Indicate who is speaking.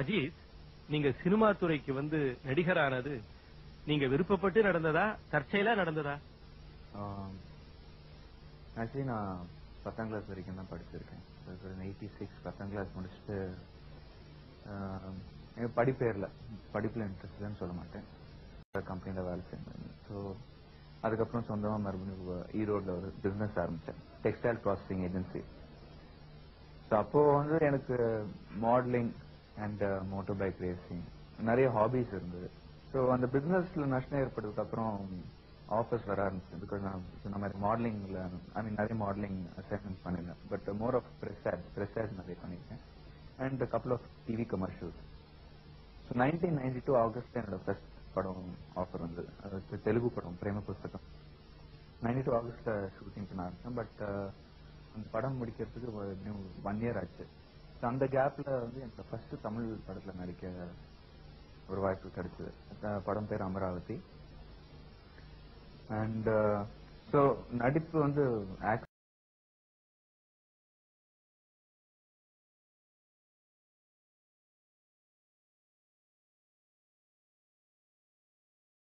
Speaker 1: அஜித் நீங்க சினிமா துறைக்கு வந்து நடிகரானது நீங்க விருப்பப்பட்டு நடந்ததா? தற்செயலா நடந்ததா?
Speaker 2: ஆக்சுவலி நான் பத்தாம் கிளாஸ் வரைக்கும் தான் படிச்சிருக்கேன். எயிட்டி சிக்ஸ் பத்தாம் கிளாஸ் முடிச்சுட்டு எனக்கு படிப்பே இல்லை படிப்பில் இன்ட்ரெஸ்ட்னு சொல்ல மாட்டேன். கம்பெனியில் வேலை செஞ்சேன் ஸோ அதுக்கப்புறம் சொந்தமாக மறுபடியும் ஈரோடில் ஒரு பிஸ்னஸ் ஆரம்பித்தேன் டெக்ஸ்டைல் ப்ராசஸிங் ஏஜென்சி ஸோ அப்போ வந்து எனக்கு modelling and motor bike racing நிறைய ஹாபிஸ் இருந்தது. ஸோ அந்த பிஸ்னஸில் நஷ்டம் ஏற்பட்டதுக்கு அப்புறம் ஆஃபர்ஸ் வர ஆரம்பிச்சு பிகாஸ் நான் சொன்ன மாதிரி மாடலிங்ல ஐ மீன் நிறைய மாடலிங் அசைன்மெண்ட் பண்ணிருந்தேன் but more of press ad press ad நிறைய பண்ணியிருக்கேன். And couple of TV commercials so nineteen ninety two August என்னோட ஃபர்ஸ்ட் படம் ஆஃபர் வந்தது. அது தெலுங்கு படம் பிரேம புஸ்தகம். நைன்டி டூ ஆகஸ்ட்ல ஷூட்டிங் பண்ண ஆரம்பித்தேன் பட் uh, அந்த படம் முடிக்கிறதுக்கு ஒன் இயர் ஆச்சு. அந்த கேப்ல வந்து எனக்கு ஃபர்ஸ்ட் தமிழ் படத்துல நடிக்க ஒரு வாய்ப்பு கிடைச்சது. படம் பேர் அமராவதி. அண்ட் ஸோ uh, நடிப்பு வந்து